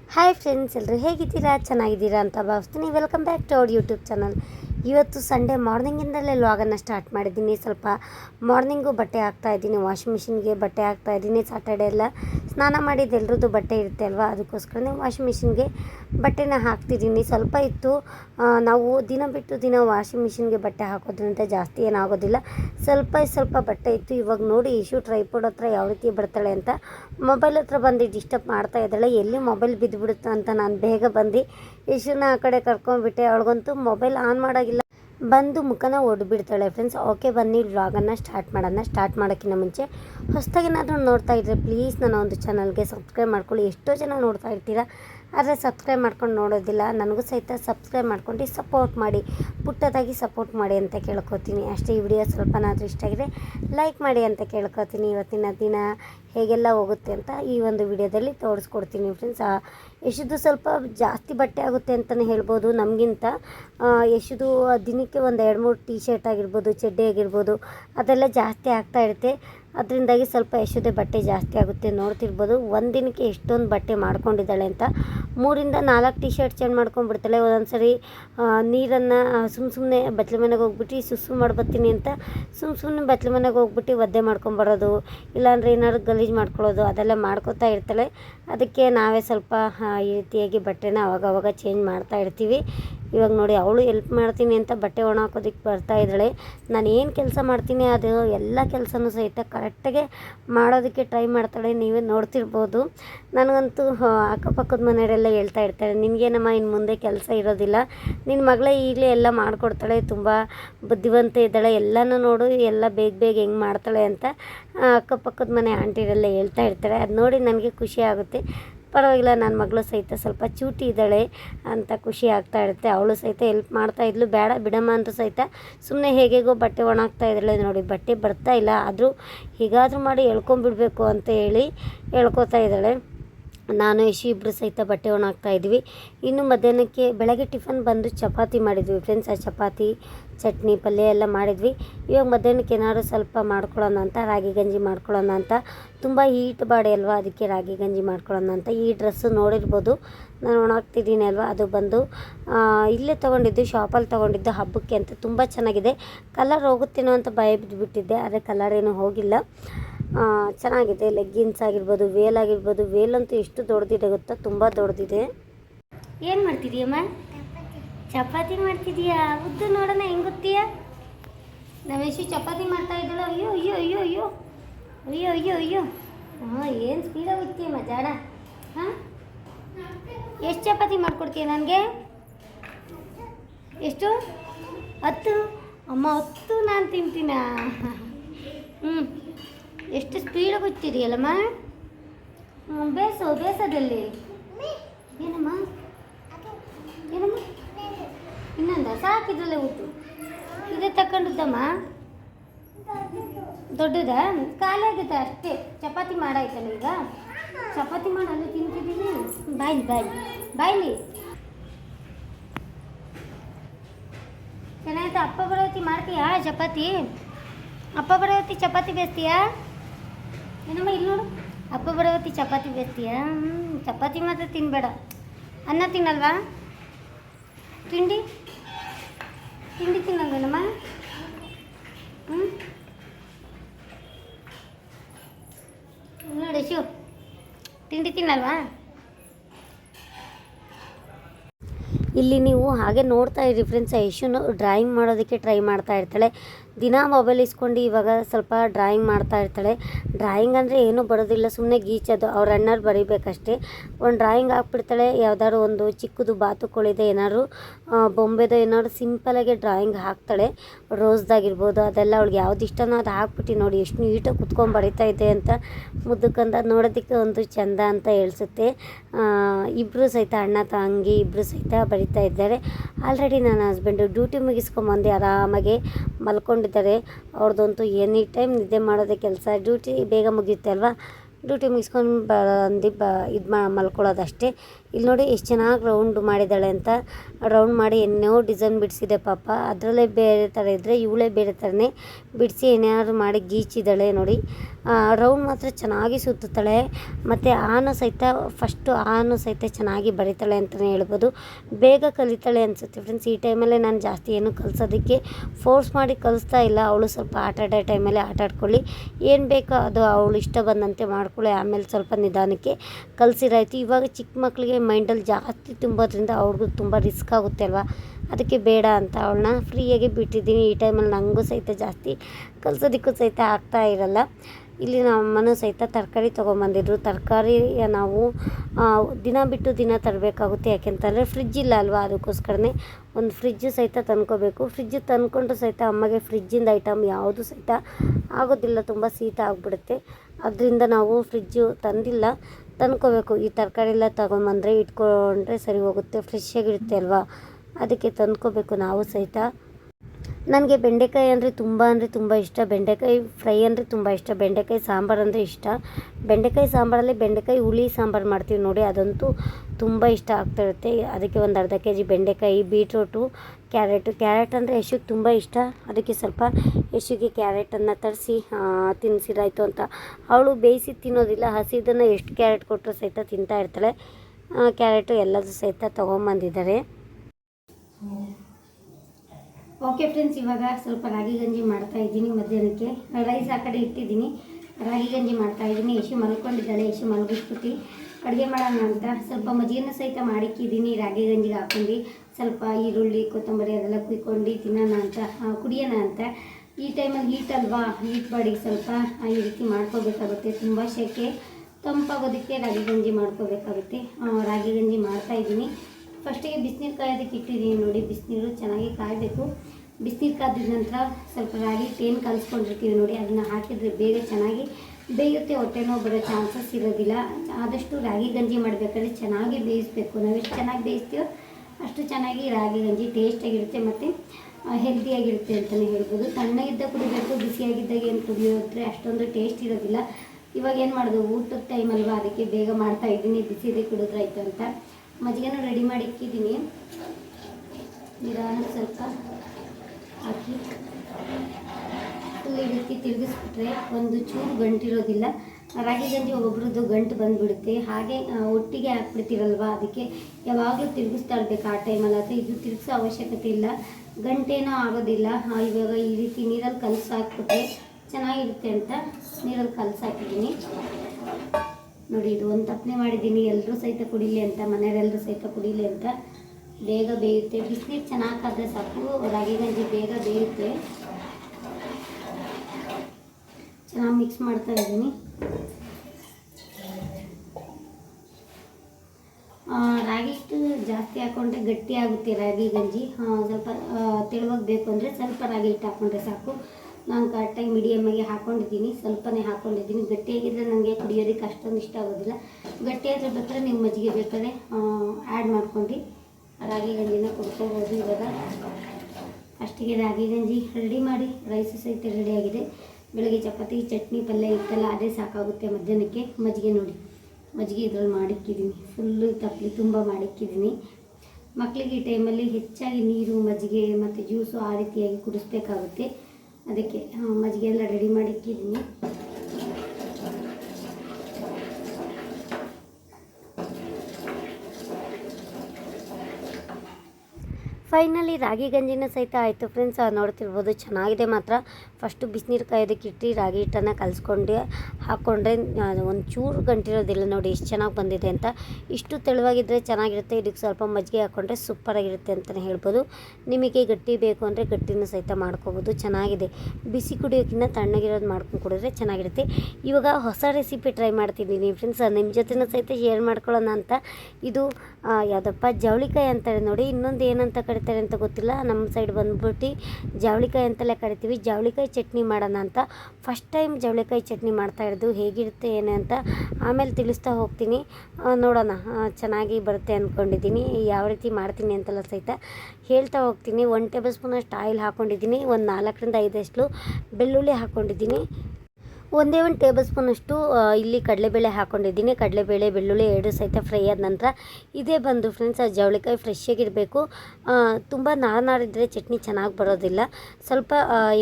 ಹಾಯ್ ಫ್ರೆಂಡ್ಸ್ ಎಲ್ಲರೂ ಹೇಗಿದ್ದೀರಾ? ಚೆನ್ನಾಗಿದ್ದೀರಾ ಅಂತ ಭಾವಿಸ್ತೀನಿ. Welcome back to our YouTube channel ಇವತ್ತು ಸಂಡೇ ಮಾರ್ನಿಂಗಿಂದಲೇ ಲಾಗನ್ನು ಸ್ಟಾರ್ಟ್ ಮಾಡಿದ್ದೀನಿ. ಸ್ವಲ್ಪ ಮಾರ್ನಿಂಗು ಬಟ್ಟೆ ಹಾಕ್ತಾ ಇದ್ದೀನಿ. ವಾಷಿಂಗ್ ಮಿಷಿನ್ಗೆ ಬಟ್ಟೆ ಹಾಕ್ತಾ ಇದ್ದೀನಿ. ಸಾಟರ್ಡೆ ಎಲ್ಲ ಸ್ನಾನ ಮಾಡಿದ್ದು ಎಲ್ರದ್ದು ಬಟ್ಟೆ ಇರುತ್ತೆ ಅಲ್ವಾ? ಅದಕ್ಕೋಸ್ಕರನೇ ವಾಷಿಂಗ್ ಮಿಷಿನ್ಗೆ ಬಟ್ಟೆನ ಹಾಕ್ತಿದ್ದೀನಿ. ಸ್ವಲ್ಪ ಇತ್ತು. ನಾವು ದಿನ ಬಿಟ್ಟು ದಿನ ವಾಷಿಂಗ್ ಮಿಷಿನ್ಗೆ ಬಟ್ಟೆ ಹಾಕೋದ್ರಿಂದ ಜಾಸ್ತಿ ಏನಾಗೋದಿಲ್ಲ. ಸ್ವಲ್ಪ ಸ್ವಲ್ಪ ಬಟ್ಟೆ ಇತ್ತು. ಇವಾಗ ನೋಡಿ ಇಶ್ಯೂ ಟ್ರೈಪೋಡ್ ಹತ್ರ ಯಾವ ರೀತಿ ಬರ್ತಾಳೆ ಅಂತ. ಮೊಬೈಲ್ ಹತ್ರ ಬಂದು ಡಿಸ್ಟರ್ಬ್ ಮಾಡ್ತಾ ಇದ್ದಾಳೆ. ಎಲ್ಲಿ ಮೊಬೈಲ್ ಬಿದ್ದುಬಿಡುತ್ತೆ ಅಂತ ನಾನು ಬೇಗ ಬಂದು ಇಶ್ಯೂನ ಆ ಕಡೆ ಕರ್ಕೊಂಡ್ಬಿಟ್ಟೆ. ಅವಳಿಗಂತೂ ಮೊಬೈಲ್ ಆನ್ ಮಾಡೋಗಿಲ್ಲ. ಬಂದು ಮುಖನ ಒಡ್ಬಿಡ್ತಾಳೆ ಫ್ರೆಂಡ್ಸ್ ಓಕೆ ಬನ್ನಿ ವ್ಲಾಗನ್ನು ಸ್ಟಾರ್ಟ್ ಮಾಡೋಣ. ಸ್ಟಾರ್ಟ್ ಮಾಡೋಕ್ಕಿಂತ ಮುಂಚೆ ಹೊಸ್ದಾಗೇನಾದರೂ ನೋಡ್ತಾ ಇದ್ದರೆ ಪ್ಲೀಸ್ ನನ್ನ ಒಂದು ಚಾನಲ್ಗೆ ಸಬ್ಸ್ಕ್ರೈಬ್ ಮಾಡ್ಕೊಳ್ಳಿ. ಎಷ್ಟೋ ಜನ ನೋಡ್ತಾ ಇರ್ತೀರಾ. ಆದರೆ ಸಬ್ಸ್ಕ್ರೈಬ್ ಮಾಡ್ಕೊಂಡು ನೋಡೋದಿಲ್ಲ, ನನಗೂ ಸಹಿತ ಸಬ್ಸ್ಕ್ರೈಬ್ ಮಾಡ್ಕೊಂಡು ಸಪೋರ್ಟ್ ಮಾಡಿ, ಪುಟ್ಟದಾಗಿ ಸಪೋರ್ಟ್ ಮಾಡಿ ಅಂತ ಕೇಳ್ಕೊತೀನಿ. ಅಷ್ಟೇ ಈ ವಿಡಿಯೋ ಸ್ವಲ್ಪನಾದರೂ ಇಷ್ಟ ಆಗಿದೆ ಲೈಕ್ ಮಾಡಿ ಅಂತ ಕೇಳ್ಕೊತೀನಿ. ಇವತ್ತಿನ ದಿನ ಹೇಗೆಲ್ಲ ಹೋಗುತ್ತೆ ಅಂತ ಈ ಒಂದು ವಿಡಿಯೋದಲ್ಲಿ ತೋರಿಸ್ಕೊಡ್ತೀನಿ ಫ್ರೆಂಡ್ಸ್ ಎಷ್ಟುದು ಸ್ವಲ್ಪ ಜಾಸ್ತಿ ಬಟ್ಟೆ ಆಗುತ್ತೆ ಅಂತಲೇ ಹೇಳ್ಬೋದು ನಮಗಿಂತ. ಯಶುದು ದಿನಕ್ಕೆ ಒಂದು ಎರಡು ಮೂರು ಟೀ ಶರ್ಟ್ ಆಗಿರ್ಬೋದು, ಚಡ್ಡಿ ಆಗಿರ್ಬೋದು, ಅದೆಲ್ಲ ಜಾಸ್ತಿ ಆಗ್ತಾ ಇರುತ್ತೆ. ಅದರಿಂದಾಗಿ ಸ್ವಲ್ಪ ಯಶುದೇ ಬಟ್ಟೆ ಜಾಸ್ತಿ ಆಗುತ್ತೆ ನೋಡ್ತಿರ್ಬೋದು. ಒಂದು ದಿನಕ್ಕೆ ಎಷ್ಟೊಂದು ಬಟ್ಟೆ ಮಾಡ್ಕೊಂಡಿದ್ದಾಳೆ ಅಂತ. ಮೂರಿಂದ ನಾಲ್ಕು ಟಿ ಶರ್ಟ್ ಚೇಂಜ್ ಮಾಡ್ಕೊಂಡ್ಬಿಡ್ತಾಳೆ. ಒಂದೊಂದು ಸರಿ ನೀರನ್ನು ಸುಮ್ಮ ಸುಮ್ಮನೆ ಬಟ್ಲೆ ಮನೆಗೆ ಹೋಗ್ಬಿಟ್ಟು ಸುಸು ಮಾಡ್ಬತ್ತೀನಿ ಅಂತ ಸುಮ್ಮ ಸುಮ್ಮನೆ ಬಟ್ಲೆ ಮನೆಗೆ ಹೋಗ್ಬಿಟ್ಟು ಒದ್ದೆ ಮಾಡ್ಕೊಂಬರೋದು ಇಲ್ಲಾಂದ್ರೆ ಏನಾದ್ರು ಗಲೀಜು ಮಾಡ್ಕೊಳ್ಳೋದು, ಅದೆಲ್ಲ ಮಾಡ್ಕೋತಾ ಇರ್ತಾಳೆ. ಅದಕ್ಕೆ ನಾವೇ ಸ್ವಲ್ಪ ಈ ರೀತಿಯಾಗಿ ಬಟ್ಟೆನ ಅವಾಗ ಅವಾಗ ಚೇಂಜ್ ಮಾಡ್ತಾ ಇರ್ತೀವಿ. ಇವಾಗ ನೋಡಿ ಅವಳು ಎಲ್ಪ್ ಮಾಡ್ತೀನಿ ಅಂತ ಬಟ್ಟೆ ಒಣ ಹಾಕೋದಕ್ಕೆ ಬರ್ತಾ ಇದ್ದಾಳೆ. ನಾನು ಏನು ಕೆಲಸ ಮಾಡ್ತೀನಿ ಅದು ಎಲ್ಲ ಕೆಲಸನೂ ಸಹಿತ ಕರೆಕ್ಟಾಗೆ ಮಾಡೋದಕ್ಕೆ ಟ್ರೈ ಮಾಡ್ತಾಳೆ. ನೀವೇ ನೋಡ್ತಿರ್ಬೋದು. ನನಗಂತೂ ಅಕ್ಕಪಕ್ಕದ ಮನೆಯವರೆಲ್ಲ ಹೇಳ್ತಾ ಇರ್ತಾರೆ, ನಿನಗೇನಮ್ಮ ಇನ್ನು ಮುಂದೆ ಕೆಲಸ ಇರೋದಿಲ್ಲ. ನಿನ್ನ ಮಗಳೇ ಈಗಲೇ ಎಲ್ಲ ಮಾಡಿಕೊಡ್ತಾಳೆ, ತುಂಬ ಬುದ್ಧಿವಂತ ಇದ್ದಾಳೆ. ಎಲ್ಲನೂ ನೋಡು, ಎಲ್ಲ ಬೇಗ ಬೇಗ ಹೆಂಗೆ ಮಾಡ್ತಾಳೆ ಅಂತ ಅಕ್ಕಪಕ್ಕದ ಮನೆ ಆಂಟಿರೆಲ್ಲ ಹೇಳ್ತಾ ಇರ್ತಾರೆ. ಅದು ನೋಡಿ ನನಗೆ ಖುಷಿ ಆಗುತ್ತೆ. ಪರವಾಗಿಲ್ಲ ನನ್ನ ಮಗಳು ಸಹಿತ ಸ್ವಲ್ಪ ಚೂಟಿ ಇದ್ದಾಳೆ ಅಂತ ಖುಷಿ ಆಗ್ತಾ ಇರುತ್ತೆ. ಅವಳು ಸಹಿತ ಹೆಲ್ಪ್ ಮಾಡ್ತಾ ಇದ್ಲು. ಬೇಡ, ಬಿಡಮ್ಮ ಅಂತ ಸಹಿತ ಸುಮ್ಮನೆ ಹೇಗೆಗೋ ಬಟ್ಟೆ ಒಣಗ್ತಾ ಇದ್ದಾಳೆ ನೋಡಿ. ಬಟ್ಟೆ ಬರ್ತಾ ಇಲ್ಲ. ಆದರೂ ಹೀಗಾದರೂ ಮಾಡಿ ಎಳ್ಕೊಂಬಿಡಬೇಕು ಅಂತ ಹೇಳಿ ಎಳ್ಕೊತಾ ಇದ್ದಾಳೆ. ನಾನು ಯಶಿ ಇಬ್ಬರು ಸಹಿತ ಬಟ್ಟೆ ಒಣಗ್ತಾ ಇದ್ವಿ. ಇನ್ನು ಮಧ್ಯಾಹ್ನಕ್ಕೆ ಬೆಳಗ್ಗೆ ಟಿಫನ್ ಬಂದು ಚಪಾತಿ ಮಾಡಿದ್ವಿ. ಫ್ರೆಂಡ್ಸ್ ಆ ಚಪಾತಿ, ಚಟ್ನಿ, ಪಲ್ಯ ಎಲ್ಲ ಮಾಡಿದ್ವಿ. ಇವಾಗ ಮಧ್ಯಾಹ್ನಕ್ಕೆ ಏನಾದ್ರು ಸ್ವಲ್ಪ ಮಾಡ್ಕೊಳ್ಳೋಣ ಅಂತ, ರಾಗಿ ಗಂಜಿ ಮಾಡ್ಕೊಳ್ಳೋಣ ಅಂತ. ತುಂಬ ಹೀಟ್ ಬಾಡಿ ಅಲ್ವಾ, ಅದಕ್ಕೆ ರಾಗಿ ಗಂಜಿ ಮಾಡ್ಕೊಳ್ಳೋಣ ಅಂತ. ಈ ಡ್ರೆಸ್ಸು ನೋಡಿರ್ಬೋದು. ನಾನು ಒಣಗ್ತಿದ್ದೀನಿ ಅಲ್ವಾ, ಅದು ಬಂದು. ಇಲ್ಲೇ ತೊಗೊಂಡಿದ್ದು ಶಾಪಲ್ಲಿ ತೊಗೊಂಡಿದ್ದು ಹಬ್ಬಕ್ಕೆ ಅಂತ. ತುಂಬ ಚೆನ್ನಾಗಿದೆ. ಕಲರ್ ಹೋಗುತ್ತೇನೋ ಅಂತ ಭಯ ಬಿದ್ದುಬಿಟ್ಟಿದ್ದೆ ಆದರೆ ಕಲರ್ ಏನೂ ಹೋಗಿಲ್ಲ. ಚೆನ್ನಾಗಿದೆ ಲೆಗ್ಗಿನ್ಸ್ ಆಗಿರ್ಬೋದು ವೇಲ್ ಆಗಿರ್ಬೋದು ವೇಲ್ ಅಂತೂ ಎಷ್ಟು ದೊಡ್ಡದಿದೆ ಗೊತ್ತಾ? ತುಂಬ ದೊಡ್ಡದಿದೆ. ಏನು ಮಾಡ್ತಿದೀಯಮ್ಮ ಚಪಾತಿ ಮಾಡ್ತಿದೀಯಾ? ಉದ್ದು ನೋಡೋಣ, ಹೆಂಗೆ ಗೊತ್ತೀಯಾ? ಯಶು ಚಪಾತಿ ಮಾಡ್ತಾ ಇದ್ದಳು? ಅಯ್ಯೋ ಅಯ್ಯೋ ಅಯ್ಯೋ ಅಯ್ಯೋ. ಅಯ್ಯೋ ಅಯ್ಯೋ ಅಯ್ಯೋ. ಹಾಂ ಏನು ಸ್ಪೀಡ್ ಹೋಗ್ತೀಯಮ್ಮ ಜಾಡ? ಹಾಂ ಎಷ್ಟು ಚಪಾತಿ ಮಾಡಿಕೊಡ್ತೀಯ ನನಗೆ? ಎಷ್ಟು? ಹತ್ತು? ಅಮ್ಮ, ಹತ್ತು ನಾನು ತಿಂತೀನ? ಹ್ಞೂ ಎಷ್ಟು ಸ್ಪೀಡ್ ಗೊತ್ತಿದೆಯಲ್ಲಮ್ಮ ಬೇಸು, ಬೇಸದಲ್ಲಿ. ಏನಮ್ಮ? ಏನಮ್ಮ? ಇನ್ನೊಂದ? ಸಾಕಿದ್ರಲ್ಲ ಊಟು ಇದೇ ತಕೊಂಡಿದ್ದಮ್ಮ ದೊಡ್ಡದ? ಖಾಲಿಯಾಗಿದೆ ಅಷ್ಟೇ. ಚಪಾತಿ ಮಾಡಾಯ್ತಲ್ಲ ಈಗ? ಚಪಾತಿ ಅಲ್ಲಿ ತಿಂತಿದ್ದೀನಿ. ಬಾಯ್ಲಿ ಬಾಯ್ಲಿ. ಬಾಯ್ಲಿ. ಚೆನ್ನಾಗಿತ್ತು ಅಪ್ಪ ಬರೋತಿ ಮಾಡ್ತೀಯಾ ಚಪಾತಿ? ಅಪ್ಪ ಬರೋತಿ ಚಪಾತಿ ಬೇಸ್ತೀಯಾ ಏನಮ್ಮ ಇಲ್ಲಿ ನೋಡು. ಅಪ್ಪ ಬರೋತಿ ಚಪಾತಿ ಬೇಸ್ತೀಯ? ಚಪಾತಿ ಮಾತ್ರ ತಿನ್ನಬೇಡ ಅನ್ನ ತಿನ್ನಲ್ವಾ? ತಿಂಡಿ? ತಿಂಡಿ ತಿನ್ನಲ್ವೇನಮ್ಮ? ಹ್ಞೂ ನೋಡಿ ಶಿವ. ತಿಂಡಿ ತಿನ್ನಲ್ವಾ? ಇಲ್ಲಿ ನೀವು ಹಾಗೆ ನೋಡ್ತಾ ಇರಿ ಫ್ರೆಂಡ್ಸ್ ಯಶುನು ಡ್ರಾಯಿಂಗ್ ಮಾಡೋದಕ್ಕೆ ಟ್ರೈ ಮಾಡ್ತಾ ಇರ್ತಾಳೆ. ದಿನ ಮೊಬೈಲ್ ಇಸ್ಕೊಂಡು ಇವಾಗ ಸ್ವಲ್ಪ ಡ್ರಾಯಿಂಗ್ ಮಾಡ್ತಾ ಇರ್ತಾಳೆ. ಡ್ರಾಯಿಂಗ್ ಅಂದರೆ ಏನೂ ಬರೋದಿಲ್ಲ ಸುಮ್ಮನೆ ಗೀಚೋದು. ಅವ್ರ ಅಣ್ಣರು ಬರೀಬೇಕಷ್ಟೇ. ಒಂದು ಡ್ರಾಯಿಂಗ್ ಹಾಕ್ಬಿಡ್ತಾಳೆ, ಯಾವ್ದಾದ್ರು ಒಂದು ಚಿಕ್ಕದು ಬಾತುಕೋಳಿದೆ ಏನಾದ್ರು ಬೊಂಬೆದು ಏನಾದ್ರು ಸಿಂಪಲಾಗಿ ಡ್ರಾಯಿಂಗ್ ಹಾಕ್ತಾಳೆ. ರೋಸ್ದಾಗಿರ್ಬೋದು ಅದೆಲ್ಲ ಅವಳಿಗೆ ಯಾವ್ದು ಇಷ್ಟನೋ ಅದು ಹಾಕ್ಬಿಟ್ಟು ನೋಡಿ, ಎಷ್ಟು ನೀಟಾಗಿ ಕುತ್ಕೊಂಡು ಬರಿತಾ ಇದೆ ಅಂತ ಮುದ್ದಕ್ಕಂದ ನೋಡೋದಕ್ಕೆ ಒಂದು ಚಂದ ಅಂತ ಹೇಳ್ಸುತ್ತೆ. ಇಬ್ಬರು ಸಹಿತ ಅಣ್ಣ ತಂಗಿ ಇಬ್ಬರು ಸಹಿತ ಬರಿತಾ ಇದ್ದಾರೆ. ಆಲ್ರೆಡಿ ನನ್ನ ಹಸ್ಬೆಂಡು ಡ್ಯೂಟಿ ಮುಗಿಸ್ಕೊಂಬಂದು ಆರಾಮಾಗಿ ಮಲ್ಕೊಂಡಿದ್ದಾರೆ ಅವ್ರದ್ದಂತೂ ಎನಿ ಟೈಮ್ ನಿದ್ದೆ ಮಾಡೋದೇ ಕೆಲಸ. ಡ್ಯೂಟಿ ಬೇಗ ಮುಗಿಯುತ್ತೆ ಅಲ್ವಾ? ಡ್ಯೂಟಿ ಮುಗಿಸ್ಕೊಂಡು ಬಂದು ಬ ಇದು ಮಲ್ಕೊಳ್ಳೋದಷ್ಟೇ. ಇಲ್ಲಿ ನೋಡಿ ಎಷ್ಟು ಚೆನ್ನಾಗಿ ರೌಂಡ್ ಮಾಡಿದ್ದಾಳೆ ಅಂತ. ರೌಂಡ್ ಮಾಡಿ ಎನ್ನೋ ಡಿಸೈನ್ ಬಿಡಿಸಿದೆ ಪಾಪ. ಅದರಲ್ಲೇ ಬೇರೆ ಥರ ಇದ್ದರೆ ಇವಳೇ ಬೇರೆ ಥರನೇ ಬಿಡಿಸಿ ಏನಾದ್ರು ಮಾಡಿ ಗೀಚಿದ್ದಾಳೆ ನೋಡಿ. ರೌಂಡ್ ಮಾತ್ರ ಚೆನ್ನಾಗಿ ಸುತ್ತುತ್ತಾಳೆ. ಮತ್ತು ಆನು ಸಹಿತ ಫಸ್ಟು ಆನು ಸಹಿತ ಚೆನ್ನಾಗಿ ಬರೀತಾಳೆ ಅಂತಲೇ ಹೇಳ್ಬೋದು. ಬೇಗ ಕಲಿತಾಳೆ ಅನಿಸುತ್ತೆ ಫ್ರೆಂಡ್ಸ್ ಈ ಟೈಮಲ್ಲೇ ನಾನು ಜಾಸ್ತಿ ಏನು ಕಲಿಸೋದಕ್ಕೆ ಫೋರ್ಸ್ ಮಾಡಿ ಕಲಿಸ್ತಾ ಇಲ್ಲ. ಅವಳು ಸ್ವಲ್ಪ ಆಟ ಆಡೋ ಟೈಮಲ್ಲಿ ಆಟ ಆಡ್ಕೊಳ್ಳಿ. ಏನು ಬೇಕೋ ಅದು ಅವಳು ಇಷ್ಟ ಬಂದಂತೆ ಮಾಡ್ಕೊಳ್ಳಿ. ಆಮೇಲೆ ಸ್ವಲ್ಪ ನಿಧಾನಕ್ಕೆ ಕಲಿಸಿರಾಯ್ತು. ಇವಾಗ ಚಿಕ್ಕ ಮಕ್ಕಳಿಗೆ ಮೈಂಡಲ್ಲಿ ಜಾಸ್ತಿ ತುಂಬೋದ್ರಿಂದ ಅವ್ರಿಗೂ ತುಂಬ ರಿಸ್ಕ್ ಆಗುತ್ತೆ ಅಲ್ವಾ? ಅದಕ್ಕೆ ಬೇಡ ಅಂತ ಅವಳನ್ನ ಫ್ರೀಯಾಗಿ ಬಿಟ್ಟಿದ್ದೀನಿ. ಈ ಟೈಮಲ್ಲಿ ನನಗೂ ಸಹಿತ ಜಾಸ್ತಿ, ಕಲಿಸೋದಕ್ಕೂ ಸಹಿತ ಆಗ್ತಾ ಇರಲ್ಲ. ಇಲ್ಲಿ ನಮ್ಮ ಅಮ್ಮನೂ ಸಹಿತ ತರಕಾರಿ ತೊಗೊಂಬಂದಿದ್ರು. ತರಕಾರಿ ನಾವು ದಿನ ಬಿಟ್ಟು ದಿನ ತರಬೇಕಾಗುತ್ತೆ. ಯಾಕೆಂತಂದರೆ ಫ್ರಿಜ್ ಇಲ್ಲ ಅಲ್ವಾ ಅದಕ್ಕೋಸ್ಕರನೇ. ಒಂದು ಫ್ರಿಜ್ಜು ಸಹಿತ ತಂದ್ಕೋಬೇಕು. ಫ್ರಿಜ್ ತಂದ್ಕೊಂಡು ಸಹಿತ ಅಮ್ಮಗೆ ಫ್ರಿಜ್ಜಿಂದ ಐಟಮ್ ಯಾವುದು ಸಹಿತ ಆಗೋದಿಲ್ಲ. ತುಂಬ ಶೀತ ಆಗಿಬಿಡುತ್ತೆ. ಅದರಿಂದ ನಾವು ಫ್ರಿಜ್ಜು ತಂದಿಲ್ಲ. ತಂದ್ಕೋಬೇಕು. ಈ ತರಕಾರಿ ಎಲ್ಲ ತಗೊಂಬಂದರೆ ಇಟ್ಕೊಂಡ್ರೆ ಸರಿ ಹೋಗುತ್ತೆ ಫ್ರೆಶ್ ಆಗಿರುತ್ತೆ ಅಲ್ವಾ? ಅದಕ್ಕೆ ತಂದ್ಕೋಬೇಕು ನಾವು ಸಹಿತ. ನನಗೆ ಬೆಂಡೆಕಾಯಿ ಅಂದರೆ ತುಂಬ ಅಂದರೆ ತುಂಬ ಇಷ್ಟ. ಬೆಂಡೆಕಾಯಿ ಫ್ರೈ ಅಂದರೆ ತುಂಬ ಇಷ್ಟ. ಬೆಂಡೆಕಾಯಿ ಸಾಂಬಾರು ಅಂದರೆ ಇಷ್ಟ. ಬೆಂಡೆಕಾಯಿ ಸಾಂಬಾರಲ್ಲಿ ಬೆಂಡೆಕಾಯಿ ಹುಳಿ ಸಾಂಬಾರು ಮಾಡ್ತೀವಿ ನೋಡಿ, ಅದಂತೂ ತುಂಬ ಇಷ್ಟ ಆಗ್ತಾ ಇರುತ್ತೆ. ಅದಕ್ಕೆ ಒಂದು ಅರ್ಧ ಕೆ ಜಿ ಬೆಂಡೆಕಾಯಿ ಬೀಟ್ರೋಟು ಕ್ಯಾರೆಟು. ಕ್ಯಾರೆಟ್ ಅಂದರೆ ಯಶುಗೆ ತುಂಬ ಇಷ್ಟ. ಅದಕ್ಕೆ ಸ್ವಲ್ಪ ಯಶುಗೆ ಕ್ಯಾರೆಟನ್ನು ತರಿಸಿ ತಿನ್ನಿಸಿದಾಯ್ತು ಅಂತ. ಅವಳು ಬೇಯಿಸಿ ತಿನ್ನೋದಿಲ್ಲ. ಹಸಿದನ್ನು ಎಷ್ಟು ಕ್ಯಾರೆಟ್ ಕೊಟ್ಟರು ಸಹಿತ ತಿಂತಾ ಇರ್ತಾಳೆ. ಕ್ಯಾರೆಟು ಎಲ್ಲದೂ ಸಹಿತ ತೊಗೊಂಬಂದಿದ್ದಾರೆ. ಓಕೆ ಫ್ರೆಂಡ್ಸ್, ಇವಾಗ ಸ್ವಲ್ಪ ರಾಗಿ ಗಂಜಿ ಮಾಡ್ತಾ ಇದ್ದೀನಿ ಮಧ್ಯಾಹ್ನಕ್ಕೆ. ರೈಸ್ ಆ ಕಡೆ ಇಟ್ಟಿದ್ದೀನಿ. ರಾಗಿ ಗಂಜಿ ಮಾಡ್ತಾ ಇದ್ದೀನಿ. ಯಶು ಮಲ್ಕೊಂಡಿದ್ದಾಳೆ. ಯಶು ಮಲಗಿಸ್ಬಿಟ್ಟು ಅಡುಗೆ ಮಾಡೋಣ ಅಂತ. ಸ್ವಲ್ಪ ಮಜ್ಜಿಗೆನೂ ಸಹಿತ ಮಾಡಿಕ್ಕಿದ್ದೀನಿ. ರಾಗಿ ಗಂಜಿಗೆ ಹಾಕೊಂಡು ಸ್ವಲ್ಪ ಈರುಳ್ಳಿ, ಕೊತ್ತಂಬರಿ ಅದೆಲ್ಲ ಕುಯ್ಕೊಂಡು ತಿನ್ನೋಣ ಅಂತ ಕುಡಿಯೋಣ ಅಂತ. ಈ ಟೈಮಲ್ಲಿ ಹೀಟ್ ಅಲ್ವಾ? ಹೀಟ್ ಬಾಡಿಗೆ ಸ್ವಲ್ಪ ಈ ರೀತಿ ಮಾಡ್ಕೋಬೇಕಾಗುತ್ತೆ. ತುಂಬ ಶೆಕೆ. ತಂಪಾಗೋದಕ್ಕೆ ರಾಗಿ ಗಂಜಿ ಮಾಡ್ಕೋಬೇಕಾಗುತ್ತೆ. ರಾಗಿ ಗಂಜಿ ಮಾಡ್ತಾಯಿದ್ದೀನಿ ಫಸ್ಟಿಗೆ ಬಿಸಿನೀರು ಕಾಯೋದಕ್ಕೆ ಇಟ್ಟಿದ್ದೀನಿ ನೋಡಿ. ಬಿಸಿನೀರು ಚೆನ್ನಾಗಿ ಕಾಯಬೇಕು. ಬಿಸಿನೀರು ಕಾದಿದ ನಂತರ ಸ್ವಲ್ಪ ರಾಗಿ ಟೇನ್ ಕಲಿಸ್ಕೊಂಡಿರ್ತೀವಿ ನೋಡಿ. ಅದನ್ನು ಹಾಕಿದರೆ ಬೇಗ ಚೆನ್ನಾಗಿ ಬೇಯುತ್ತೆ. ಹೊಟ್ಟೆ ನೋವು ಬರೋ ಚಾನ್ಸಸ್ ಇರೋದಿಲ್ಲ. ಆದಷ್ಟು ರಾಗಿ ಗಂಜಿ ಮಾಡಬೇಕಾದ್ರೆ ಚೆನ್ನಾಗಿ ಬೇಯಿಸ್ಬೇಕು. ನಾವೆಷ್ಟು ಚೆನ್ನಾಗಿ ಬೇಯಿಸ್ತೀವೋ ಅಷ್ಟು ಚೆನ್ನಾಗಿ ರಾಗಿ, ಗಂಜಿ ಟೇಸ್ಟಾಗಿರುತ್ತೆ ಮತ್ತು ಹೆಲ್ದಿಯಾಗಿರುತ್ತೆ ಅಂತಲೇ ಹೇಳ್ಬೋದು. ತಣ್ಣಗಿದ್ದ ಕುಡಿಬೇಕು, ಬಿಸಿಯಾಗಿದ್ದಾಗ ಏನು ಕುಡಿಯೋದ್ರೆ ಅಷ್ಟೊಂದು ಟೇಸ್ಟ್ ಇರೋದಿಲ್ಲ. ಇವಾಗ ಏನು ಮಾಡೋದು, ಊಟದ ಟೈಮ್ ಅಲ್ವಾ, ಅದಕ್ಕೆ ಬೇಗ ಮಾಡ್ತಾ ಇದ್ದೀನಿ ಬಿಸಿದೇ ಕುಡಿದ್ರಾಯ್ತು ಅಂತ. ಮಜ್ಜಿಗೆನೂ ರೆಡಿ ಮಾಡಿ ಇಕ್ಕಿದ್ದೀನಿ. ನಿಧಾನ ಸ್ವಲ್ಪ ಹಾಕಿ. ಈ ರೀತಿ ತಿರುಗಿಸ್ಬಿಟ್ರೆ ಒಂದು ಚೂರು ಗಂಟಿರೋದಿಲ್ಲ. ರಾಗಿ ಗಂಜಿ ಒಬ್ಬೊಬ್ರದ್ದು ಗಂಟು ಬಂದುಬಿಡುತ್ತೆ. ಹಾಗೆ ಒಟ್ಟಿಗೆ ಹಾಕ್ಬಿಡ್ತೀರಲ್ವ? ಅದಕ್ಕೆ ಯಾವಾಗಲೂ ತಿರುಗಿಸ್ತಾ ಇರಬೇಕು ಆ ಟೈಮಲ್ಲಿ. ಆದರೆ ಇದು ತಿರುಗಿಸೋ ಅವಶ್ಯಕತೆ ಇಲ್ಲ. ಗಂಟೇನೂ ಆಗೋದಿಲ್ಲ. ಇವಾಗ ಈ ರೀತಿ ನೀರಲ್ಲಿ ಕಲಸಿ ಹಾಕ್ಬಿಟ್ರೆ ಚೆನ್ನಾಗಿರುತ್ತೆ ಅಂತ ನೀರಲ್ಲಿ ಕಲಸಿ ಹಾಕಿದ್ದೀನಿ. ನೋಡಿ, ಇದು ಒಂದು ತಪ್ಪನೆ ಮಾಡಿದ್ದೀನಿ. ಎಲ್ಲರೂ ಸಹಿತ ಕುಡಿಲಿ ಅಂತ, ಮನೆಯವರೆಲ್ಲರೂ ಸಹಿತ ಕುಡಿಲಿ ಅಂತ. ಬೇಗ ಬೇಯುತ್ತೆ. ಬಿಸಿನೀರು ಚೆನ್ನಾಗಿ ಸಾಕು. ರಾಗಿ ಗಂಜಿ ಬೇಗ ಬೇಯುತ್ತೆ. ಚೆನ್ನಾಗಿ ಮಿಕ್ಸ್ ಮಾಡ್ತಾ ಇದ್ದೀನಿ. ರಾಗಿ ಹಿಟ್ಟು ಜಾಸ್ತಿ ಹಾಕೊಂಡ್ರೆ ಗಟ್ಟಿ ಆಗುತ್ತೆ ರಾಗಿ ಗಂಜಿ. ಸ್ವಲ್ಪ ತೆಳುವಾಗಿ ಬೇಕು ಅಂದರೆ ಸ್ವಲ್ಪ ರಾಗಿ ಹಿಟ್ಟು ಹಾಕೊಂಡ್ರೆ ಸಾಕು. ನಾನು ಕರೆಕ್ಟಾಗಿ ಮೀಡಿಯಮ್ಮಾಗೆ ಹಾಕ್ಕೊಂಡಿದ್ದೀನಿ ಸ್ವಲ್ಪನೇ ಹಾಕ್ಕೊಂಡಿದ್ದೀನಿ ಗಟ್ಟಿಯಾಗಿದ್ದರೆ ನನಗೆ ಕುಡಿಯೋದಕ್ಕೆ ಅಷ್ಟೊಂದು ಇಷ್ಟ ಆಗೋದಿಲ್ಲ. ಗಟ್ಟಿಯಾದರೆ ಬೇಕಾದ್ರೆ ನೀವು ಮಜ್ಜಿಗೆ ಬೇಕಾದ್ರೆ ಆ್ಯಡ್ ಮಾಡ್ಕೊಂಡು. ರಾಗಿ ಗಂಜಿನ ಕುಡ್ಕೋಬೋದು ಇವಾಗ. ಅಷ್ಟಿಗೆ ರಾಗಿ ಗಂಜಿ ರೆಡಿ ಮಾಡಿ ರೈಸ್ ಸಹಿತ ರೆಡಿಯಾಗಿದೆ ಬೆಳಗ್ಗೆ ಚಪಾತಿ, ಚಟ್ನಿ, ಪಲ್ಯ ಇತ್ತಲ್ಲ, ಅದೇ ಸಾಕಾಗುತ್ತೆ ಮಧ್ಯಾಹ್ನಕ್ಕೆ. ಮಜ್ಜಿಗೆ ನೋಡಿ. ಮಜ್ಜಿಗೆ ಇದ್ರಲ್ಲಿ ಮಾಡಿಕ್ಕಿದ್ದೀನಿ ಫುಲ್ಲು ತಪ್ಪಲಿ ತುಂಬ ಮಾಡಿಕ್ಕಿದ್ದೀನಿ ಮಕ್ಕಳಿಗೆ ಈ ಟೈಮಲ್ಲಿ ಹೆಚ್ಚಾಗಿ ನೀರು, ಮಜ್ಜಿಗೆ ಮತ್ತು ಜ್ಯೂಸು ಆ ರೀತಿಯಾಗಿ ಕುಡಿಸ್ಬೇಕಾಗುತ್ತೆ. ಅದಕ್ಕೆ ಮಜ್ಜಿಗೆ ಎಲ್ಲ ರೆಡಿ ಮಾಡಿಕ್ಕಿದ್ದೀನಿ ಫೈನಲಿ ರಾಗಿ ಗಂಜಿನ ಸಹಿತ ಆಯಿತು ಫ್ರೆಂಡ್ಸ್ ನೋಡ್ತಿರ್ಬೋದು, ಚೆನ್ನಾಗಿದೆ ಮಾತ್ರ. ಫಸ್ಟು ಬಿಸಿನೀರು ಕಾಯೋದಕ್ಕೆ ಇಟ್ಟು ರಾಗಿ ಹಿಟ್ಟನ್ನು ಕಲಿಸ್ಕೊಂಡು ಹಾಕ್ಕೊಂಡ್ರೆ ಒಂದು ಚೂರು ಗಂಟಿರೋದಿಲ್ಲ ನೋಡಿ ಎಷ್ಟು ಚೆನ್ನಾಗಿ ಬಂದಿದೆ ಅಂತ. ಇಷ್ಟು ತೆಳುವಾಗಿದ್ದರೆ ಚೆನ್ನಾಗಿರುತ್ತೆ, ಇದಕ್ಕೆ ಸ್ವಲ್ಪ ಮಜ್ಜಿಗೆ ಹಾಕ್ಕೊಂಡ್ರೆ ಸೂಪರಾಗಿರುತ್ತೆ ಅಂತಲೇ ಹೇಳ್ಬೋದು. ನಿಮಗೆ ಗಟ್ಟಿ ಬೇಕು ಅಂದರೆ ಗಟ್ಟಿನೂ ಸಹಿತ ಮಾಡ್ಕೋಬೋದು, ಚೆನ್ನಾಗಿದೆ. ಬಿಸಿ ಕುಡಿಯೋಕ್ಕಿಂತ ತಣ್ಣಗಿರೋದು ಮಾಡ್ಕೊಂಡು ಕುಡಿದ್ರೆ ಚೆನ್ನಾಗಿರುತ್ತೆ. ಇವಾಗ ಹೊಸ ರೆಸಿಪಿ ಟ್ರೈ ಮಾಡ್ತಿದ್ದೀನಿ ಫ್ರೆಂಡ್ಸ್ ನಿಮ್ಮ ಜೊತೆನೂ ಸಹಿತ ಶೇರ್ ಮಾಡ್ಕೊಳ್ಳೋಣ ಅಂತ. ಇದು ಯಾವುದಪ್ಪ, ಜವಳಿಕಾಯಿ ಅಂತಾರೆ ನೋಡಿ, ಇನ್ನೊಂದು ಏನಂತ ಕರಿತಾರೆ ಅಂತ ಗೊತ್ತಿಲ್ಲ. ನಮ್ಮ ಸೈಡ್ ಬಂದ್ಬಿಟ್ಟು ಜವಳಿಕಾಯಿ ಅಂತಲೇ ಕರಿತೀವಿ. ಜವಳಿಕಾಯಿ ಚಟ್ನಿ ಮಾಡೋಣ ಅಂತ. ಫಸ್ಟ್ ಟೈಮ್ ಜವಳಿಕಾಯಿ ಚಟ್ನಿ ಮಾಡ್ತಾ ಇರೋದು. ಹೇಗಿರುತ್ತೆ, ಏನು ಅಂತ ಆಮೇಲೆ ತಿಳಿಸ್ತಾ ಹೋಗ್ತೀನಿ. ನೋಡೋಣ. ಚೆನ್ನಾಗಿ ಬರುತ್ತೆ ಅಂದ್ಕೊಂಡಿದ್ದೀನಿ ಯಾವ ರೀತಿ ಮಾಡ್ತೀನಿ ಅಂತೆಲ್ಲ ಸಹಿತ ಹೇಳ್ತಾ ಹೋಗ್ತೀನಿ. ಒನ್ ಟೇಬಲ್ ಸ್ಪೂನಷ್ಟು ಆಯಿಲ್ ಹಾಕ್ಕೊಂಡಿದ್ದೀನಿ ಒಂದು ನಾಲ್ಕರಿಂದ ಐದಷ್ಟು ಬೆಳ್ಳುಳ್ಳಿ ಹಾಕ್ಕೊಂಡಿದ್ದೀನಿ ಒಂದೇ ಒಂದು ಟೇಬಲ್ ಸ್ಪೂನಷ್ಟು ಇಲ್ಲಿ ಕಡಲೆಬೇಳೆ ಹಾಕ್ಕೊಂಡಿದ್ದೀನಿ ಕಡಲೆಬೇಳೆ, ಬೆಳ್ಳುಳ್ಳಿ ಎರಡು ಸಹಿತ ಫ್ರೈ ಆದ ನಂತರ ಇದೇ ಬಂದು ಫ್ರೆಂಡ್ಸ್ ಆ ಜವಳಿಕಾಯಿ ಫ್ರೆಶ್ ಆಗಿರಬೇಕು. ತುಂಬ ನಾರಿದ್ರೆ ಚಟ್ನಿ ಚೆನ್ನಾಗಿ ಬರೋದಿಲ್ಲ. ಸ್ವಲ್ಪ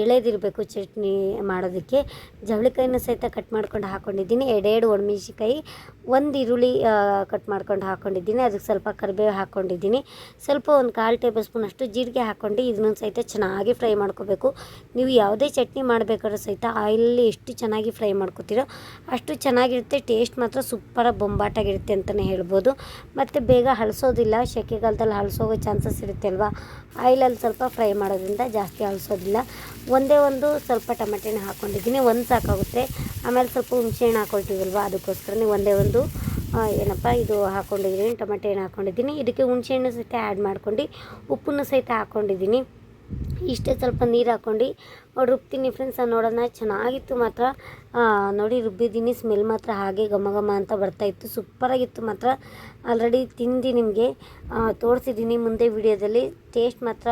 ಎಳೆದಿರಬೇಕು ಚಟ್ನಿ ಮಾಡೋದಕ್ಕೆ. ಜವಳಿಕಾಯಿನ ಸಹಿತ ಕಟ್ ಮಾಡ್ಕೊಂಡು ಹಾಕ್ಕೊಂಡಿದ್ದೀನಿ ಎರಡೆರಡು ಒಣಮೆಣ್ಸಿಕಾಯಿ ಒಂದು ಈರುಳ್ಳಿ ಕಟ್ ಮಾಡ್ಕೊಂಡು ಹಾಕ್ಕೊಂಡಿದ್ದೀನಿ ಅದಕ್ಕೆ ಸ್ವಲ್ಪ ಕರಿಬೇವು ಹಾಕ್ಕೊಂಡಿದ್ದೀನಿ ಸ್ವಲ್ಪ ಒಂದು ಕಾಲು ಟೇಬಲ್ ಸ್ಪೂನಷ್ಟು ಜೀರಿಗೆ ಹಾಕ್ಕೊಂಡು ಇದನ್ನು ಸಹಿತ ಚೆನ್ನಾಗಿ ಫ್ರೈ ಮಾಡ್ಕೋಬೇಕು. ನೀವು ಯಾವುದೇ ಚಟ್ನಿ ಮಾಡಬೇಕಾದ್ರೂ ಸಹಿತ ಆಯಿಲಲ್ಲಿ ಎಷ್ಟು ಚೆನ್ನಾಗಿ ಫ್ರೈ ಮಾಡ್ಕೋತೀರೋ ಅಷ್ಟು ಚೆನ್ನಾಗಿರುತ್ತೆ, ಟೇಸ್ಟ್ ಮಾತ್ರ ಸೂಪರಾಗಿ ಬೊಂಬಾಟಾಗಿರುತ್ತೆ ಅಂತಲೇ ಹೇಳ್ಬೋದು. ಮತ್ತು ಬೇಗ ಹಳಸೋದಿಲ್ಲ ಸೆಕೆಗಾಲದಲ್ಲಿ ಹಳಸೋಗೋ ಚಾನ್ಸಸ್ ಇರುತ್ತೆ ಅಲ್ವಾ? ಆಯಿಲಲ್ಲಿ ಸ್ವಲ್ಪ ಫ್ರೈ ಮಾಡೋದ್ರಿಂದ ಜಾಸ್ತಿ ಹಳಸೋದಿಲ್ಲ ಒಂದೇ ಒಂದು ಸ್ವಲ್ಪ ಟೊಮೆಟೆನ ಹಾಕ್ಕೊಂಡಿದ್ದೀನಿ ಒಂದು ಸಾಕಾಗುತ್ತೆ. ಆಮೇಲೆ ಸ್ವಲ್ಪ ಹುಣಸೆಹಣ್ಣು ಹಾಕ್ಕೊಳ್ತೀವಲ್ವ ಅದಕ್ಕೋಸ್ಕರನೇ ಒಂದೇ ಒಂದು ಏನಪ್ಪ ಇದು ಹಾಕ್ಕೊಂಡಿದ್ದೀನಿ ಟೊಮೆಟೊ ಹಣ್ಣು ಹಾಕ್ಕೊಂಡಿದ್ದೀನಿ ಇದಕ್ಕೆ ಹುಣಸೆಹಣ್ಣು ಸಹಿತ ಆ್ಯಡ್ ಮಾಡ್ಕೊಂಡು ಉಪ್ಪನ್ನು ಸಹಿತ ಹಾಕ್ಕೊಂಡಿದ್ದೀನಿ ಇಷ್ಟೇ ಸ್ವಲ್ಪ ನೀರು ಹಾಕ್ಕೊಂಡು ರುಬ್ತೀನಿ ಫ್ರೆಂಡ್ಸ್ ನೋಡೋಣ. ಚೆನ್ನಾಗಿತ್ತು ಮಾತ್ರ. ನೋಡಿ ರುಬ್ಬಿದ್ದೀನಿ. ಸ್ಮೆಲ್ ಮಾತ್ರ ಹಾಗೆ ಘಮ ಘಮ ಅಂತ ಬರ್ತಾಯಿತ್ತು ಸೂಪರಾಗಿತ್ತು ಮಾತ್ರ. ಆಲ್ರೆಡಿ ತಿಂದು ನಿಮಗೆ. ತೋರಿಸಿದ್ದೀನಿ ಮುಂದೆ ವಿಡಿಯೋದಲ್ಲಿ. ಟೇಸ್ಟ್ ಮಾತ್ರ